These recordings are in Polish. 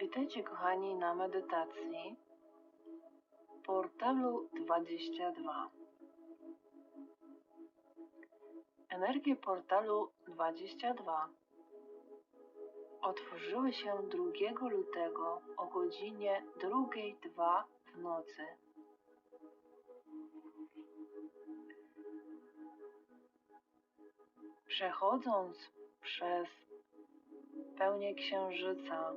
Witajcie kochani na medytacji portalu 22. Energie portalu 22 otworzyły się 2 lutego o godzinie 2.02 w nocy. Przechodząc przez pełnię księżyca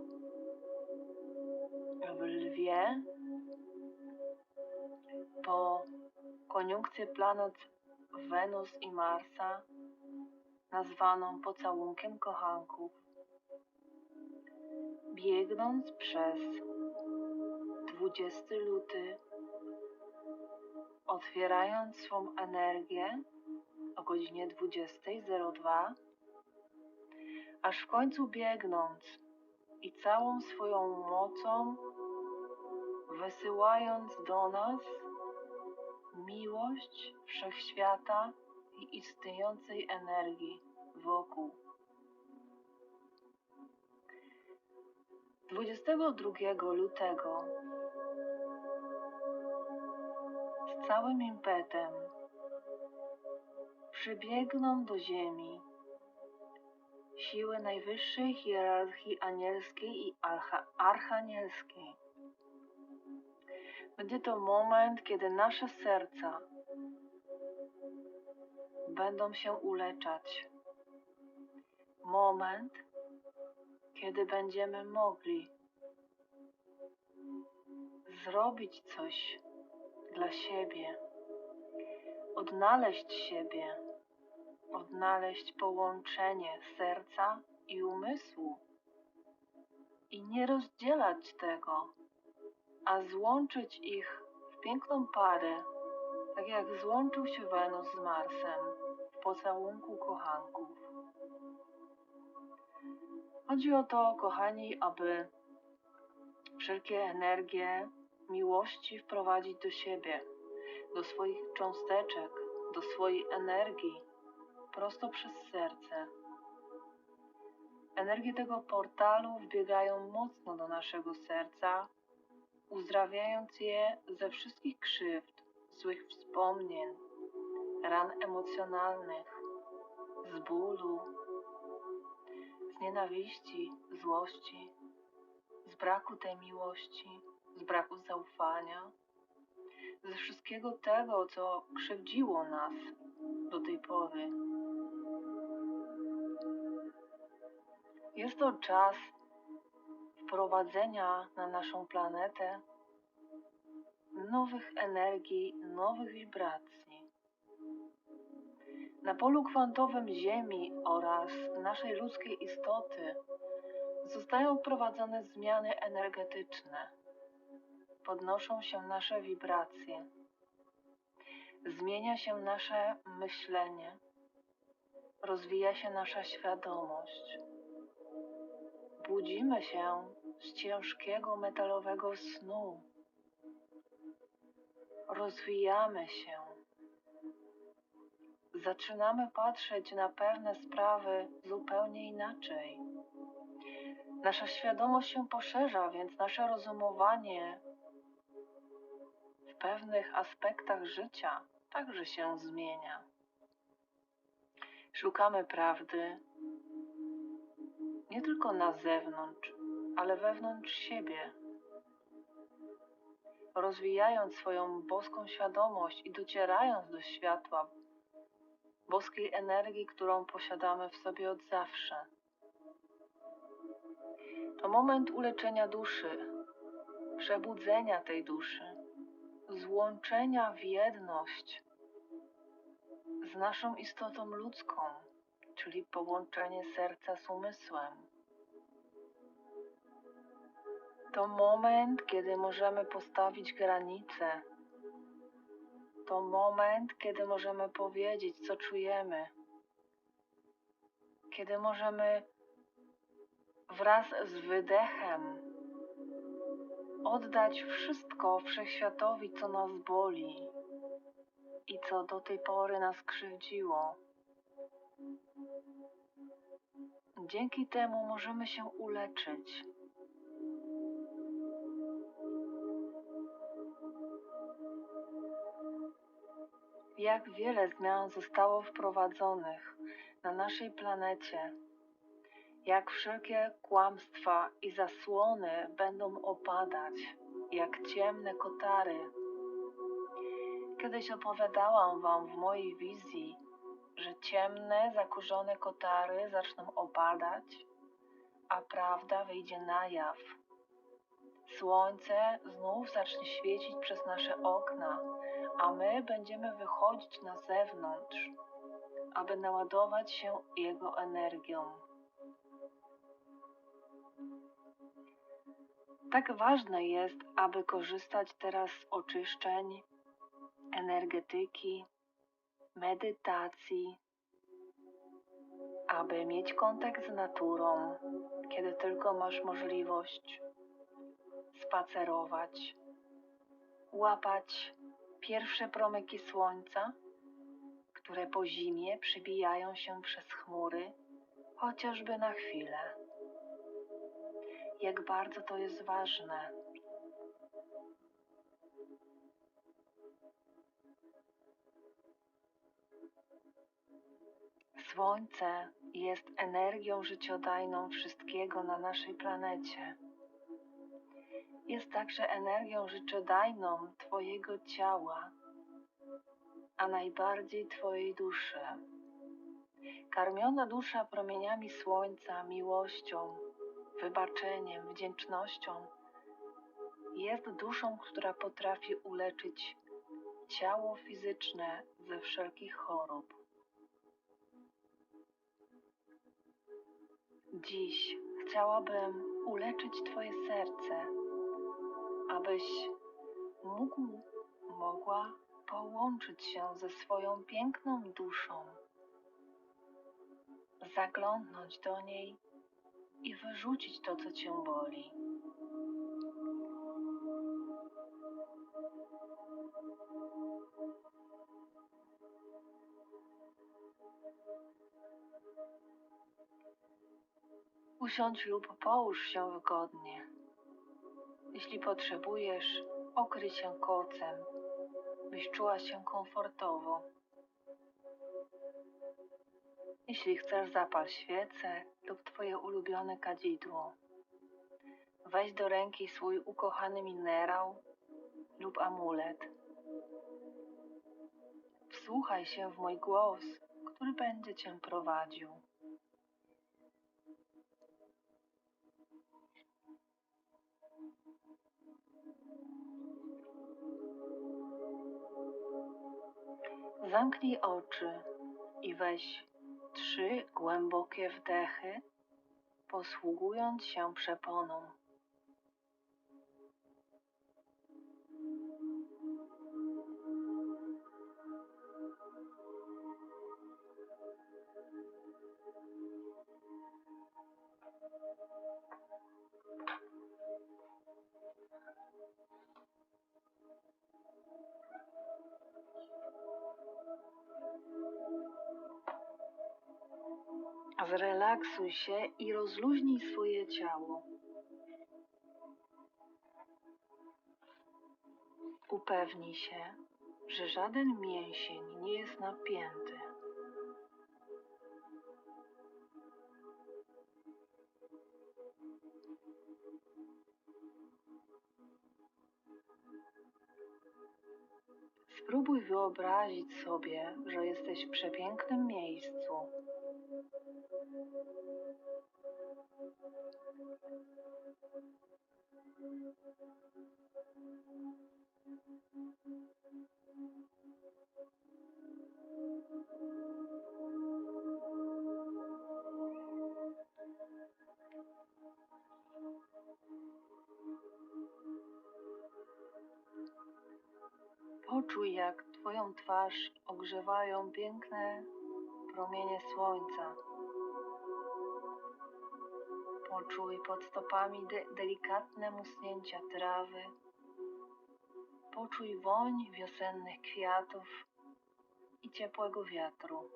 w lwie po koniunkcję planet Wenus i Marsa, nazwaną pocałunkiem kochanków, biegnąc przez 20 luty, otwierając swą energię o godzinie 20.02, aż w końcu biegnąc i całą swoją mocą wysyłając do nas miłość wszechświata i istniejącej energii wokół. 22 lutego z całym impetem przybiegną do Ziemi siły najwyższej hierarchii anielskiej i archanielskiej. Będzie to moment, kiedy nasze serca będą się uleczać. Moment, kiedy będziemy mogli zrobić coś dla siebie, odnaleźć siebie, odnaleźć połączenie serca i umysłu i nie rozdzielać tego, a złączyć ich w piękną parę, tak jak złączył się Wenus z Marsem w pocałunku kochanków. Chodzi o to, kochani, aby wszelkie energie miłości wprowadzić do siebie, do swoich cząsteczek, do swojej energii, prosto przez serce. Energie tego portalu wbiegają mocno do naszego serca, uzdrawiając je ze wszystkich krzywd, złych wspomnień, ran emocjonalnych, z bólu, z nienawiści, złości, z braku tej miłości, z braku zaufania, ze wszystkiego tego, co krzywdziło nas do tej pory. Jest to czas wprowadzenia na naszą planetę nowych energii, nowych wibracji. Na polu kwantowym Ziemi oraz naszej ludzkiej istoty zostają wprowadzone zmiany energetyczne. Podnoszą się nasze wibracje. Zmienia się nasze myślenie. Rozwija się nasza świadomość. Budzimy się z ciężkiego metalowego snu. Rozwijamy się. Zaczynamy patrzeć na pewne sprawy zupełnie inaczej. Nasza świadomość się poszerza, więc nasze rozumowanie w pewnych aspektach życia także się zmienia. Szukamy prawdy nie tylko na zewnątrz, ale wewnątrz siebie. Rozwijając swoją boską świadomość i docierając do światła boskiej energii, którą posiadamy w sobie od zawsze. To moment uleczenia duszy, przebudzenia tej duszy, złączenia w jedność z naszą istotą ludzką, czyli połączenie serca z umysłem. To moment, kiedy możemy postawić granice. To moment, kiedy możemy powiedzieć, co czujemy. Kiedy możemy wraz z wydechem oddać wszystko wszechświatowi, co nas boli i co do tej pory nas krzywdziło. Dzięki temu możemy się uleczyć. Jak wiele zmian zostało wprowadzonych na naszej planecie, jak wszelkie kłamstwa i zasłony będą opadać, jak ciemne kotary. Kiedyś opowiadałam Wam w mojej wizji, że ciemne, zakurzone kotary zaczną opadać, a prawda wyjdzie na jaw. Słońce znów zacznie świecić przez nasze okna, a my będziemy wychodzić na zewnątrz, aby naładować się jego energią. Tak ważne jest, aby korzystać teraz z oczyszczeń, energetyki, medytacji, aby mieć kontakt z naturą, kiedy tylko masz możliwość spacerować, łapać pierwsze promyki słońca, które po zimie przybijają się przez chmury, chociażby na chwilę. Jak bardzo to jest ważne. Słońce jest energią życiodajną wszystkiego na naszej planecie. Jest także energią życiodajną Twojego ciała, a najbardziej Twojej duszy. Karmiona dusza promieniami słońca, miłością, wybaczeniem, wdzięcznością jest duszą, która potrafi uleczyć ciało fizyczne ze wszelkich chorób. Dziś chciałabym uleczyć Twoje serce, abyś mógł, mogła połączyć się ze swoją piękną duszą, zaglądnąć do niej i wyrzucić to, co Cię boli. Usiądź lub połóż się wygodnie. Jeśli potrzebujesz, okryj się kocem, byś czuła się komfortowo. Jeśli chcesz, zapal świecę lub Twoje ulubione kadzidło. Weź do ręki swój ukochany minerał lub amulet. Wsłuchaj się w mój głos, który będzie Cię prowadził. Zamknij oczy i weź trzy głębokie wdechy, posługując się przeponą. Zrelaksuj się i rozluźnij swoje ciało. Upewnij się, że żaden mięsień nie jest napięty. Spróbuj wyobrazić sobie, że jesteś w przepięknym miejscu. Poczuj, jak Twoją twarz ogrzewają piękne promienie słońca. Poczuj pod stopami de delikatne musnięcia trawy. Poczuj woń wiosennych kwiatów i ciepłego wiatru.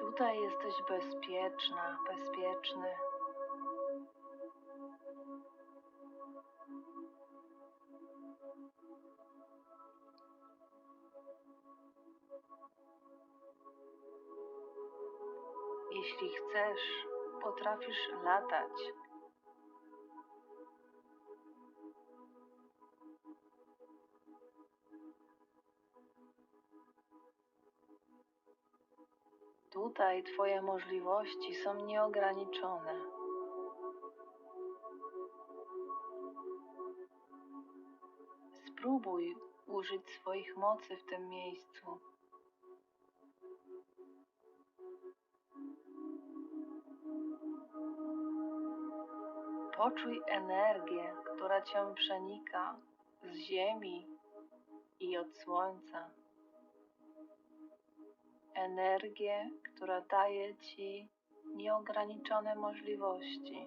Tutaj jesteś bezpieczna, bezpieczny. Jeśli chcesz, potrafisz latać. Tutaj Twoje możliwości są nieograniczone. Spróbuj użyć swoich mocy w tym miejscu. Poczuj energię, która Cię przenika z ziemi i od słońca. Energię, która daje Ci nieograniczone możliwości.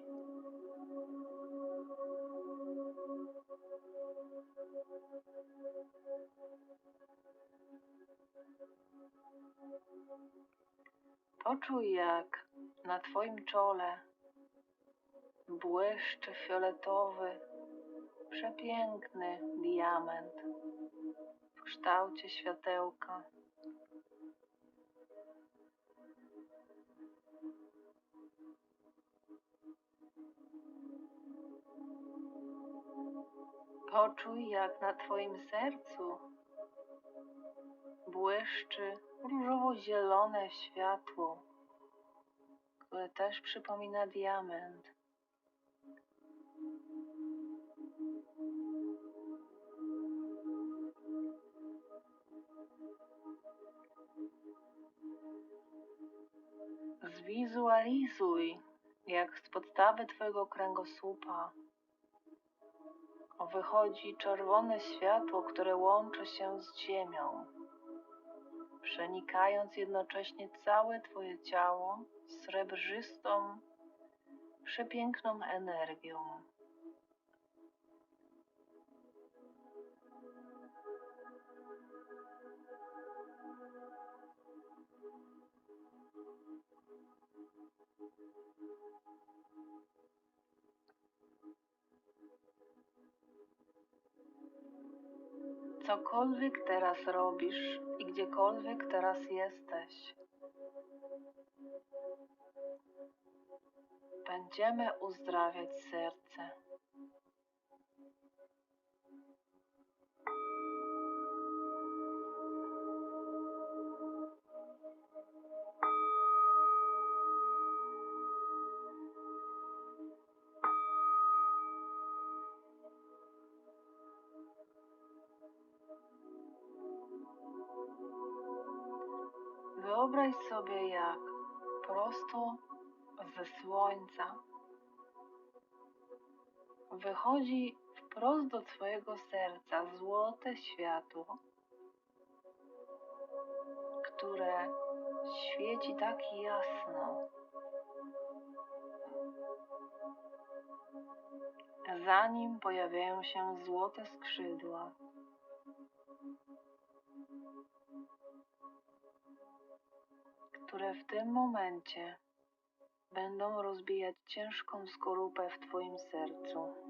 Poczuj, jak na Twoim czole błyszczy fioletowy, przepiękny diament w kształcie światełka. Poczuj, jak na Twoim sercu błyszczy różowo-zielone światło, które też przypomina diament. Zwizualizuj, jak z podstawy Twojego kręgosłupa wychodzi czerwone światło, które łączy się z ziemią, przenikając jednocześnie całe Twoje ciało srebrzystą, przepiękną energią. Cokolwiek teraz robisz i gdziekolwiek teraz jesteś, będziemy uzdrawiać serce. Wyobraź sobie, jak prosto ze słońca wychodzi wprost do Twojego serca złote światło, które świeci tak jasno. Za nim pojawiają się złote skrzydła. W tym momencie będą rozbijać ciężką skorupę w Twoim sercu.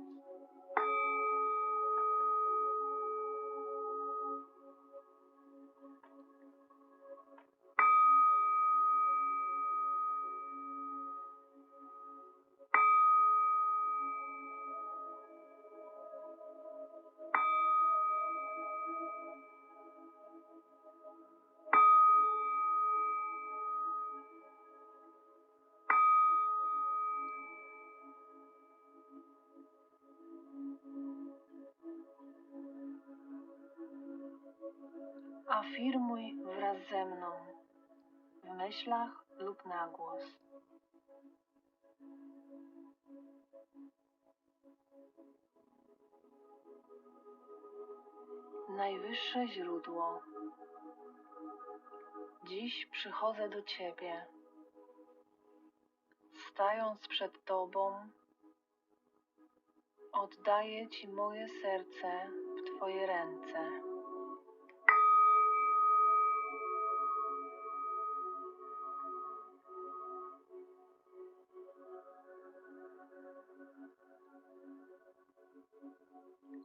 Afirmuj wraz ze mną w myślach lub na głos. Najwyższe źródło. Dziś przychodzę do Ciebie. Stając przed Tobą, oddaję Ci moje serce w Twoje ręce.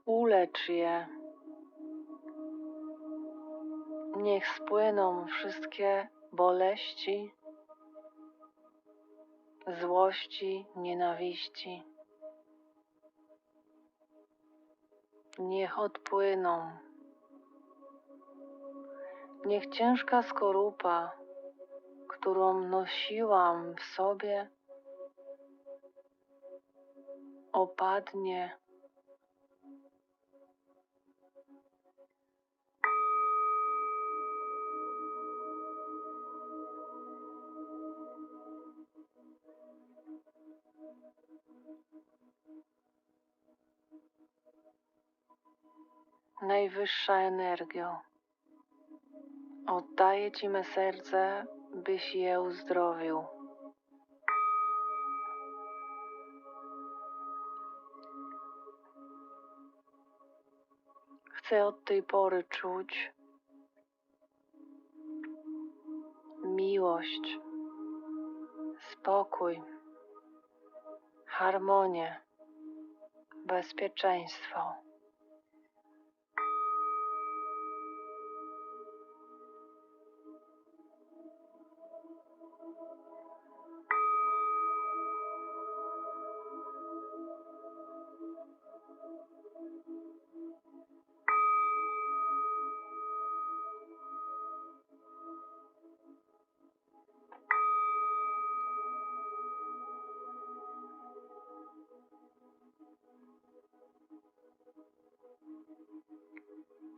Ulecz je. Niech spłyną wszystkie boleści, złości, nienawiści. Niech odpłyną. Niech ciężka skorupa, którą nosiłam w sobie, opadnie. Najwyższa energio, oddaję Ci me serce, byś je uzdrowił. Chcę od tej pory czuć miłość, spokój, harmonię, bezpieczeństwo.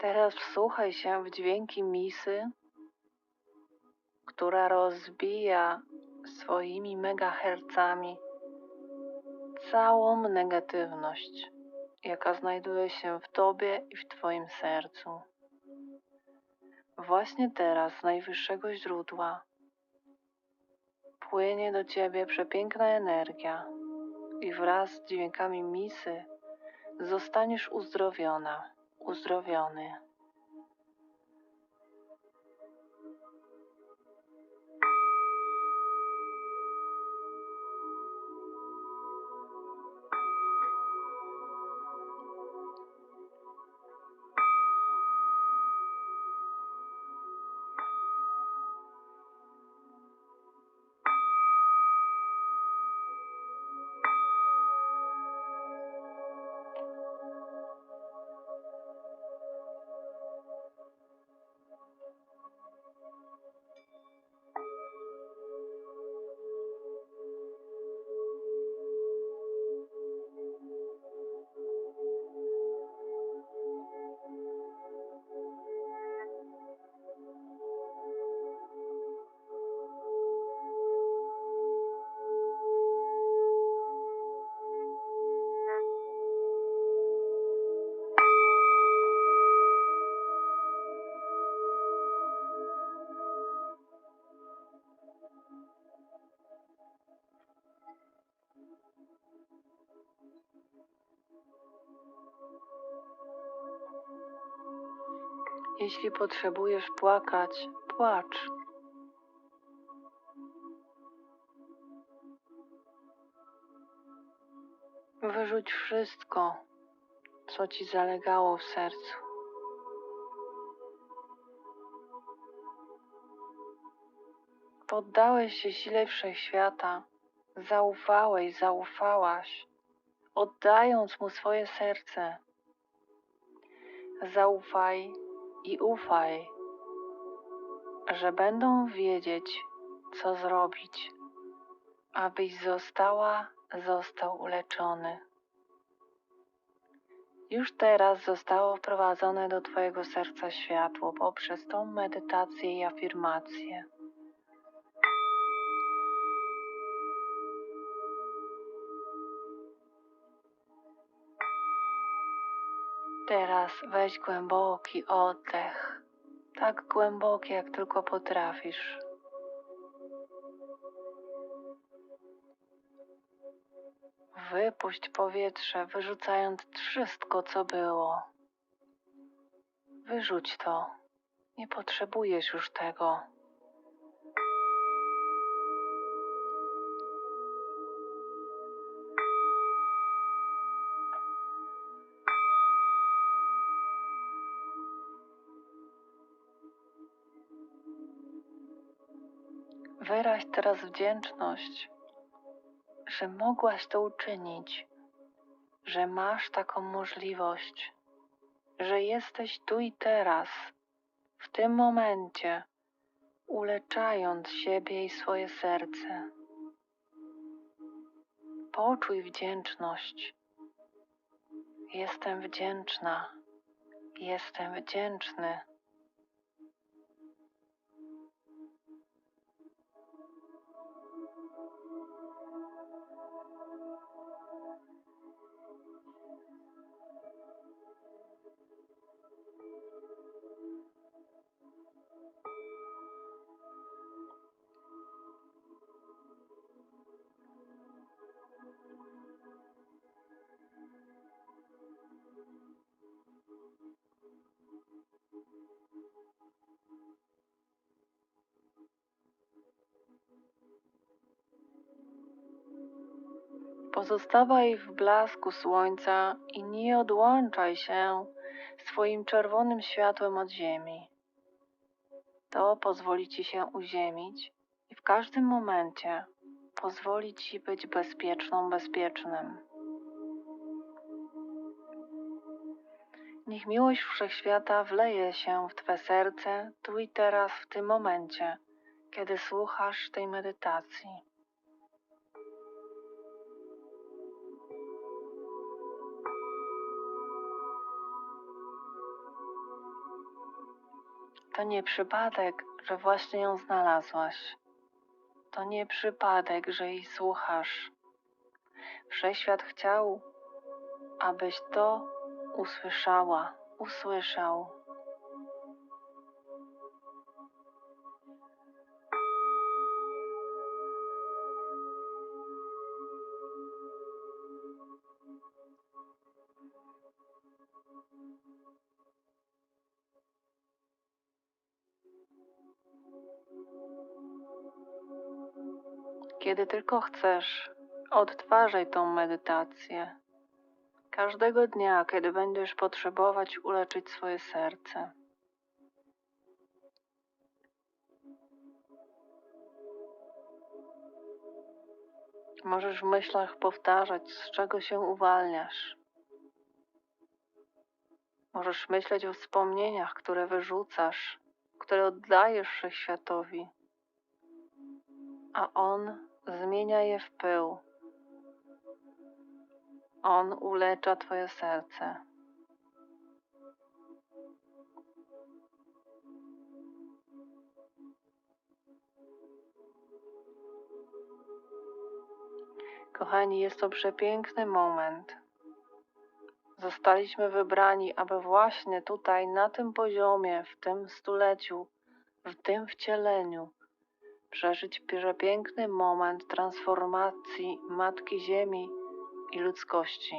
Teraz wsłuchaj się w dźwięki misy, która rozbija swoimi megahercami całą negatywność, jaka znajduje się w Tobie i w Twoim sercu. Właśnie teraz z najwyższego źródła płynie do Ciebie przepiękna energia i wraz z dźwiękami misy zostaniesz uzdrowiona, uzdrowiony. Jeśli potrzebujesz płakać, płacz. Wyrzuć wszystko, co ci zalegało w sercu. Poddałeś się sile wszechświata, zaufałeś, zaufałaś, oddając mu swoje serce. Zaufaj i ufaj, że będą wiedzieć, co zrobić, abyś została, został uleczony. Już teraz zostało wprowadzone do Twojego serca światło poprzez tą medytację i afirmację. Teraz weź głęboki oddech, tak głęboki jak tylko potrafisz. Wypuść powietrze, wyrzucając wszystko, co było. Wyrzuć to. Nie potrzebujesz już tego. Wyraź teraz wdzięczność, że mogłaś to uczynić, że masz taką możliwość, że jesteś tu i teraz, w tym momencie, uleczając siebie i swoje serce. Poczuj wdzięczność. Jestem wdzięczna. Jestem wdzięczny. Pozostawaj w blasku słońca i nie odłączaj się swoim czerwonym światłem od ziemi. To pozwoli ci się uziemić i w każdym momencie pozwoli ci być bezpieczną, bezpiecznym. Niech miłość wszechświata wleje się w Twe serce tu i teraz, w tym momencie, kiedy słuchasz tej medytacji. To nie przypadek, że właśnie ją znalazłaś. To nie przypadek, że jej słuchasz. Wszechświat chciał, abyś to usłyszała, usłyszał. Kiedy tylko chcesz, odtwarzaj tą medytację. Każdego dnia, kiedy będziesz potrzebować uleczyć swoje serce. Możesz w myślach powtarzać, z czego się uwalniasz. Możesz myśleć o wspomnieniach, które wyrzucasz, które oddajesz wszechświatowi, a on zmienia je w pył. On ulecza Twoje serce. Kochani, jest to przepiękny moment. Zostaliśmy wybrani, aby właśnie tutaj, na tym poziomie, w tym stuleciu, w tym wcieleniu, przeżyć przepiękny moment transformacji Matki Ziemi i ludzkości.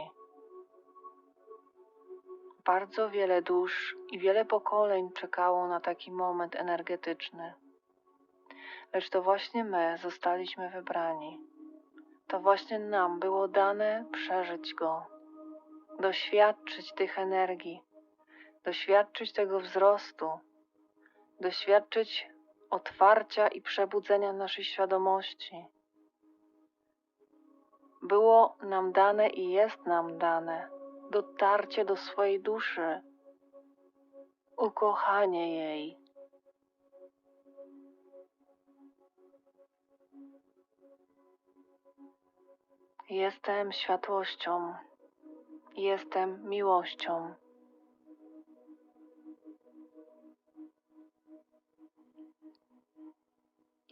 Bardzo wiele dusz i wiele pokoleń czekało na taki moment energetyczny. Lecz to właśnie my zostaliśmy wybrani. To właśnie nam było dane przeżyć go, doświadczyć tych energii, doświadczyć tego wzrostu, doświadczyć otwarcia i przebudzenia naszej świadomości. Było nam dane i jest nam dane dotarcie do swojej duszy, ukochanie jej. Jestem światłością. Jestem miłością.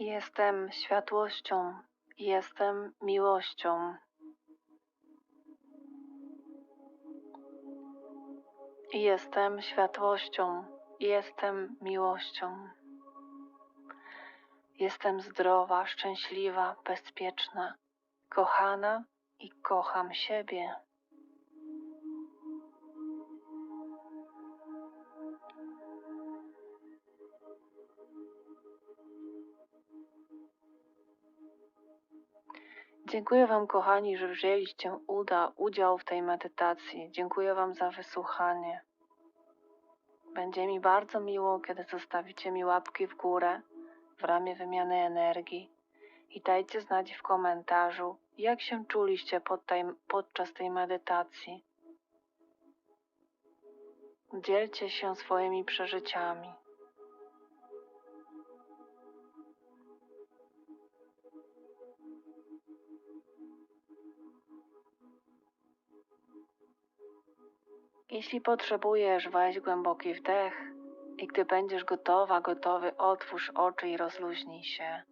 Jestem światłością. Jestem miłością. Jestem światłością. Jestem miłością. Jestem zdrowa, szczęśliwa, bezpieczna, kochana i kocham siebie. Dziękuję Wam, kochani, że wzięliście uda, udział w tej medytacji. Dziękuję Wam za wysłuchanie. Będzie mi bardzo miło, kiedy zostawicie mi łapki w górę w ramię wymiany energii i dajcie znać w komentarzu, jak się czuliście pod tej, podczas tej medytacji. Dzielcie się swoimi przeżyciami. Jeśli potrzebujesz, weź głęboki wdech i gdy będziesz gotowa, gotowy, otwórz oczy i rozluźnij się.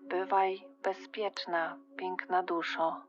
Bywaj bezpieczna, piękna duszo.